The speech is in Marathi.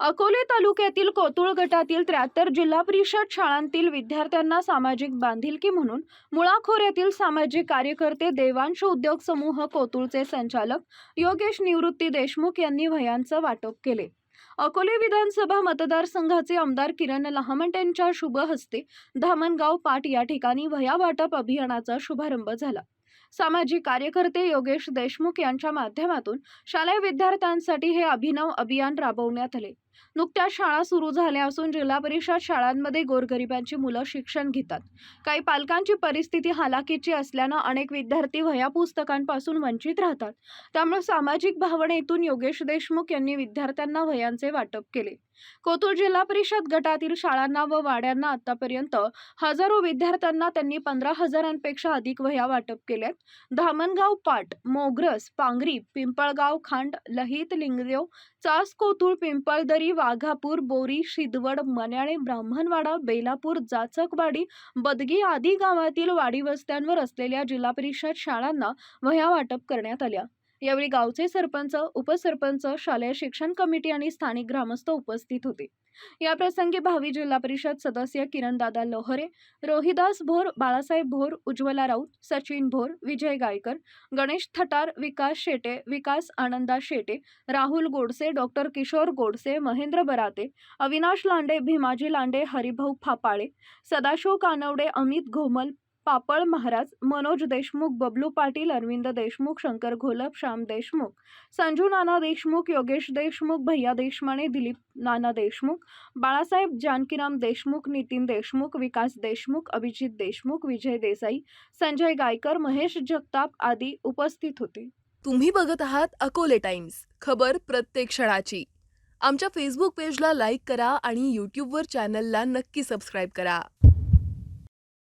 अकोले तालुक्यातील कोतुळ गटातील त्र्याहत्तर जिल्हा परिषद शाळांतील विद्यार्थ्यांना सामाजिक बांधिलकी म्हणून मुळा खोऱ्यातील सामाजिक कार्यकर्ते देवांश उद्योग समूह कोतुळचे संचालक योगेश निवृत्ती देशमुख यांनी वह्यांचं वाटप केले. अकोले विधानसभा मतदारसंघाचे आमदार किरण लहामट यांच्या शुभ हस्ते धामणगाव पाट या ठिकाणी वह्या वाटप अभियानाचा शुभारंभ झाला. सामाजिक कार्यकर्ते योगेश देशमुख यांच्या माध्यमातून शालेय विद्यार्थ्यांसाठी हे अभिनव अभियान राबवण्यात आले. नुकत्याच शाळा सुरू झाल्या असून जिल्हा परिषद शाळांमध्ये गोरगरिबांची मुलं शिक्षण घेतात. काही पालकांची परिस्थिती हालाकीची असल्यानं अनेक विद्यार्थी वह्या पुस्तकांपासून वंचित राहतात. त्यामुळे सामाजिक भावनेतून योगेश देशमुख यांनी विद्यार्थ्यांना वह्यांचे वाटप केले. कोतूर जिल्हा परिषद गटातील शाळांना व वाड्यांना आतापर्यंत हजारो विद्यार्थ्यांना त्यांनी पंधरा हजारांपेक्षा अधिक वह्या वाटप केल्यात. धामणगाव पाट मोग्रस पांगरी पिंपळगाव खांड लहित लिंगदेव चास कोथूळ पिंपळदरी वाघापूर बोरी शिदवड मन्याळे ब्राह्मणवाडा बेलापूर जाचकवाडी बदगी आदी गावातील वाडी वस्त्यांवर असलेल्या जिल्हा परिषद शाळांना वह्या वाटप करण्यात आल्या. यावेळी गावचे सरपंच उपसरपंच शालेय शिक्षण कमिटी आणि स्थानिक ग्रामस्थ उपस्थित होते. या प्रसंगी भावी जिल्हा परिषद सदस्य किरणदादा लोहरे रोहिदास भोर बाळासाहेब भोर उज्ज्वला राऊत सचिन भोर विजय गायकर गणेश थटार विकास शेटे विकास आनंदा शेटे राहुल गोडसे डॉक्टर किशोर गोडसे महेंद्र बराते अविनाश लांडे भीमाजी लांडे हरिभाऊ फापाळे सदाशिव कानवडे अमित घोमल पापळ महाराज मनोज देशमुख बबलू पाटील अरविंद देशमुख शंकर घोलप श्याम देशमुख संजू नाना देशमुख योगेश देशमुख भैया देशमाने दिलीप नाना देशमुख बाळासाहेब जानकीराम देशमुख नितीन देशमुख विकास देशमुख अभिजित देशमुख विजय देसाई संजय गायकर महेश जगताप आदी उपस्थित होते. तुम्ही बघत आहात अकोले टाइम्स खबर प्रत्येक क्षणाची. आमच्या फेसबुक पेजला लाईक करा आणि यूट्यूबवर चॅनलला नक्की सबस्क्राईब करा.